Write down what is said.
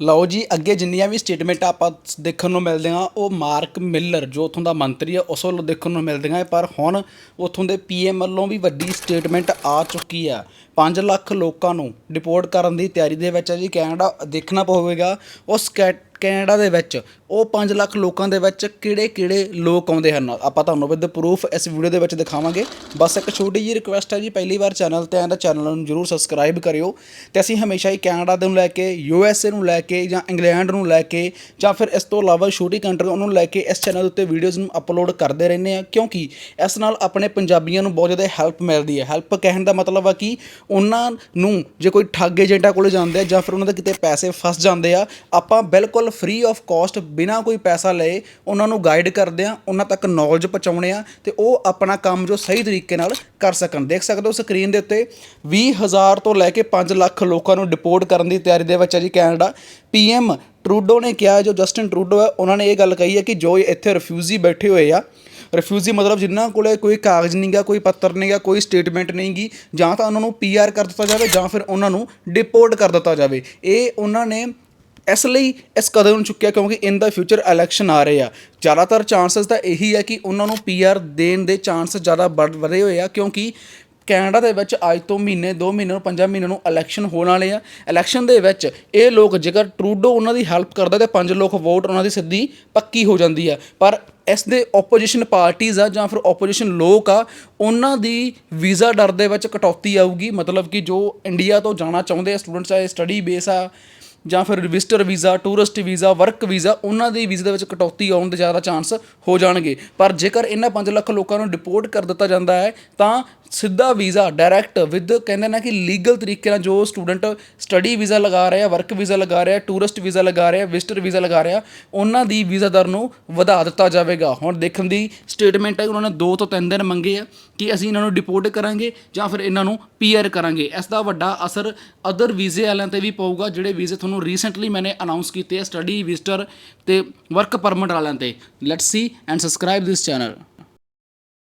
ਲਓ ਜੀ, ਅੱਗੇ ਜਿੰਨੀਆਂ ਵੀ ਸਟੇਟਮੈਂਟਾਂ ਆਪਾਂ ਦੇਖਣ ਨੂੰ ਮਿਲਦੀਆਂ ਉਹ ਮਾਰਕ ਮਿਲਰ ਜੋ ਉੱਥੋਂ ਦਾ ਮੰਤਰੀ ਹੈ, ਉਸ ਵੱਲੋਂ ਦੇਖਣ ਨੂੰ ਮਿਲਦੀਆਂ ਪਰ ਹੁਣ ਉੱਥੋਂ ਦੇ ਪੀਐਮ ਵੱਲੋਂ ਵੀ ਵੱਡੀ ਸਟੇਟਮੈਂਟ ਆ ਚੁੱਕੀ ਆ 5 ਲੱਖ ਲੋਕਾਂ ਨੂੰ ਡਿਪੋਰਟ ਕਰਨ ਦੀ ਤਿਆਰੀ ਦੇ ਵਿੱਚ ਹੈ ਜੀ, ਕੈਨੇਡਾ ਦੇਖਣਾ ਪਵੇਗਾ ਉਸ ਕੈ ਕੈਨੇਡਾ ਦੇ ਵਿੱਚ, ਉਹ 5 ਲੱਖ ਲੋਕਾਂ ਦੇ ਵਿੱਚ ਕਿਹੜੇ ਕਿਹੜੇ ਲੋਕ ਆਉਂਦੇ ਹਨ? ਆਪਾਂ ਤੁਹਾਨੂੰ ਵਿਦ ਪ੍ਰੂਫ ਇਸ ਵੀਡੀਓ ਦੇ ਵਿੱਚ ਦਿਖਾਵਾਂਗੇ। ਬਸ ਇੱਕ ਛੋਟੀ ਜਿਹੀ ਰਿਕੁਐਸਟ ਹੈ ਜੀ, ਪਹਿਲੀ ਵਾਰ ਚੈਨਲ ਤੇ ਆਇਆ ਤਾਂ ਚੈਨਲ ਨੂੰ ਜਰੂਰ ਸਬਸਕ੍ਰਾਈਬ ਕਰਿਓ। ਤੇ ਅਸੀਂ ਹਮੇਸ਼ਾ ਹੀ ਕੈਨੇਡਾ ਦੇ ਨੂੰ ਲੈ ਕੇ ਯੂ ਐਸ ਏ ਨੂੰ ਲੈ ਕੇ ਜਾਂ ਇੰਗਲੈਂਡ ਨੂੰ ਲੈ ਕੇ ਜਾਂ ਫਿਰ ਇਸ ਤੋਂ ਇਲਾਵਾ ਛੋਟੀ ਕੰਟਰੀ ਉਹਨੂੰ ਲੈ ਕੇ ਇਸ ਚੈਨਲ ਉੱਤੇ ਵੀਡੀਓਜ਼ ਨੂੰ ਅਪਲੋਡ ਕਰਦੇ ਰਹਿੰਦੇ ਆ ਕਿਉਂਕਿ ਇਸ ਨਾਲ ਆਪਣੇ ਪੰਜਾਬੀਆਂ ਨੂੰ ਬਹੁਤ ਜ਼ਿਆਦਾ ਹੈਲਪ ਮਿਲਦੀ ਹੈ। ਹੈਲਪ ਕਹਿਣ ਦਾ ਮਤਲਬ ਆ ਕਿ ਉਹਨਾਂ ਨੂੰ ਜੇ ਕੋਈ ਠੱਗ ਏਜੰਟਾਂ ਕੋਲ ਜਾਂਦੇ ਆ ਜਾਂ ਫਿਰ ਉਹਨਾਂ ਦੇ ਕਿਤੇ ਪੈਸੇ ਫਸ ਜਾਂਦੇ ਆ, ਆਪਾਂ ਬਿਲਕੁਲ ਫ੍ਰੀ ਆਫ ਕਾਸਟ ਬਿਨਾਂ ਕੋਈ ਪੈਸਾ ਲਏ, ਉਹਨਾਂ ਨੂੰ ਗਾਈਡ ਕਰਦੇ ਆ ਉਹਨਾਂ ਤੱਕ ਨੌਲੇਜ ਪਹੁੰਚਾਉਣੇ ਆ ਤੇ ਉਹ ਆਪਣਾ ਕੰਮ ਜੋ ਸਹੀ ਤਰੀਕੇ ਨਾਲ ਕਰ ਸਕਣ। ਦੇਖ ਸਕਦੇ ਹੋ ਸਕਰੀਨ ਦੇ ਉੱਤੇ 20000 ਤੋਂ ਲੈ ਕੇ 5 ਲੱਖ ਲੋਕਾਂ ਨੂੰ ਡਿਪੋਰਟ ਕਰਨ ਦੀ ਤਿਆਰੀ ਦੇ ਵਿੱਚ ਹੈ ਜੀ ਕੈਨੇਡਾ। ਪੀਐਮ ਟਰੂਡੋ ਨੇ ਕਿਹਾ ਜੋ ਜਸਟਿਨ ਟਰੂਡੋ ਹੈ, ਉਹਨਾਂ ਨੇ ਇਹ ਗੱਲ ਕਹੀ ਹੈ ਕਿ ਜੋ ਇੱਥੇ ਰਿਫਿਊਜੀ ਬੈਠੇ ਹੋਏ ਆ ਰਿਫਿਊਜੀ ਮਤਲਬ ਜਿਨ੍ਹਾਂ ਕੋਲੇ ਕੋਈ ਕਾਗਜ਼ ਨਹੀਂਗਾ ਕੋਈ ਪੱਤਰ ਨਹੀਂਗਾ ਕੋਈ ਸਟੇਟਮੈਂਟ ਨਹੀਂਗੀ ਜਾਂ ਤਾਂ ਉਹਨਾਂ ਨੂੰ ਪੀਆਰ ਕਰ ਦਿੱਤਾ ਜਾਵੇ ਜਾਂ ਫਿਰ ਉਹਨਾਂ ਨੂੰ ਡਿਪੋਰਟ ਕਰ ਦਿੱਤਾ ਜਾਵੇ। ਇਹ ਉਹਨਾਂ ਨੇ ਇਸ ਲਈ ਇਸ ਕਦਮ ਨੂੰ ਚੁੱਕਿਆ ਕਿਉਂਕਿ ਇਨ ਦਾ ਫਿਊਚਰ ਇਲੈਕਸ਼ਨ ਆ ਰਹੇ ਆ। ਜ਼ਿਆਦਾਤਰ ਚਾਂਸਸ ਤਾਂ ਇਹੀ ਹੈ ਕਿ ਉਹਨਾਂ ਨੂੰ ਪੀਆਰ ਦੇਣ ਦੇ ਚਾਂਸ ਜ਼ਿਆਦਾ ਵਧੇ ਹੋਏ ਆ ਕਿਉਂਕਿ ਕੈਨੇਡਾ ਦੇ ਵਿੱਚ ਅੱਜ ਤੋਂ ਮਹੀਨੇ 2 ਮਹੀਨੇ ਨੂੰ 5 ਮਹੀਨੇ ਨੂੰ ਇਲੈਕਸ਼ਨ ਹੋਣ ਵਾਲੇ ਆ। ਇਲੈਕਸ਼ਨ ਦੇ ਵਿੱਚ ਇਹ ਲੋਕ ਜੇਕਰ ਟਰੂਡੋ ਉਹਨਾਂ ਦੀ ਹੈਲਪ ਕਰਦਾ ਤੇ ਪੰਜ ਲੋਕ ਵੋਟ ਉਹਨਾਂ ਦੀ ਸਿੱਧੀ ਪੱਕੀ ਹੋ ਜਾਂਦੀ ਆ। ਪਰ ਇਸ ਦੇ ਆਪੋਜੀਸ਼ਨ ਪਾਰਟੀਆਂ ਆ ਜਾਂ ਫਿਰ ਆਪੋਜੀਸ਼ਨ ਲੋਕ ਆ, ਉਹਨਾਂ ਦੀ ਵੀਜ਼ਾ ਡਰ ਦੇ ਵਿੱਚ ਕਟੌਤੀ ਆਊਗੀ। ਮਤਲਬ ਕਿ ਜੋ ਇੰਡੀਆ ਤੋਂ ਜਾਣਾ ਚਾਹੁੰਦੇ ਆ ਸਟੂਡੈਂਟਸ ਆ ਸਟੱਡੀ ਬੇਸ ਆ ਜਾਂ ਫਿਰ visitor visa tourist visa work visa ਉਹਨਾਂ ਦੇ ਵੀਜ਼ੇ ਦੇ ਵਿੱਚ ਕਟੌਤੀ ਆਉਣ ਦੇ ਜ਼ਿਆਦਾ ਚਾਂਸ ਹੋ ਜਾਣਗੇ। ਪਰ ਜੇਕਰ ਇਹਨਾਂ 5 ਲੱਖ ਲੋਕਾਂ ਨੂੰ ਡਿਪੋਰਟ ਕਰ ਦਿੱਤਾ ਜਾਂਦਾ ਹੈ, ਤਾਂ ਸਿੱਧਾ ਵੀਜ਼ਾ ਡਾਇਰੈਕਟ ਵਿਦ ਕਹਿੰਦੇ ਨਾ ਕਿ ਲੀਗਲ ਤਰੀਕੇ ਨਾਲ ਜੋ ਸਟੂਡੈਂਟ ਸਟੱਡੀ ਵੀਜ਼ਾ ਲਗਾ ਰਿਹਾ ਵਰਕ ਵੀਜ਼ਾ ਲਗਾ ਰਿਹਾ ਟੂਰਿਸਟ ਵੀਜ਼ਾ ਲਗਾ ਰਿਹਾ ਵਿਜ਼ਟਰ ਵੀਜ਼ਾ ਲਗਾ ਰਿਹਾ, ਉਹਨਾਂ ਦੀ ਵੀਜ਼ਾ ਦਰ ਨੂੰ ਵਧਾ ਦਿੱਤਾ ਜਾਵੇਗਾ। ਹੁਣ ਦੇਖਣ ਦੀ ਸਟੇਟਮੈਂਟ ਹੈ, ਉਹਨਾਂ ਨੇ 2 ਤੋਂ 3 ਦਿਨ ਮੰਗੇ ਆ ਕਿ ਅਸੀਂ ਇਹਨਾਂ ਨੂੰ ਡਿਪੋਰਟ ਕਰਾਂਗੇ ਜਾਂ ਫਿਰ ਇਹਨਾਂ ਨੂੰ ਪੀਆਰ ਕਰਾਂਗੇ। ਇਸ ਦਾ ਵੱਡਾ ਅਸਰ ਅਦਰ ਵੀਜ਼ੇ ਵਾਲਿਆਂ ਤੇ ਵੀ ਪਊਗਾ, ਜਿਹੜੇ ਵੀਜ਼ੇ ਤੁਹਾਨੂੰ ਰੀਸੈਂਟਲੀ ਮੈਨੇ ਅਨਾਉਂਸ ਕੀਤੇ ਆ ਸਟੱਡੀ ਵਿਜ਼ਟਰ ਤੇ ਵਰਕ ਪਰਮਿਟ ਵਾਲਿਆਂ ਤੇ। Let's see and subscribe this channel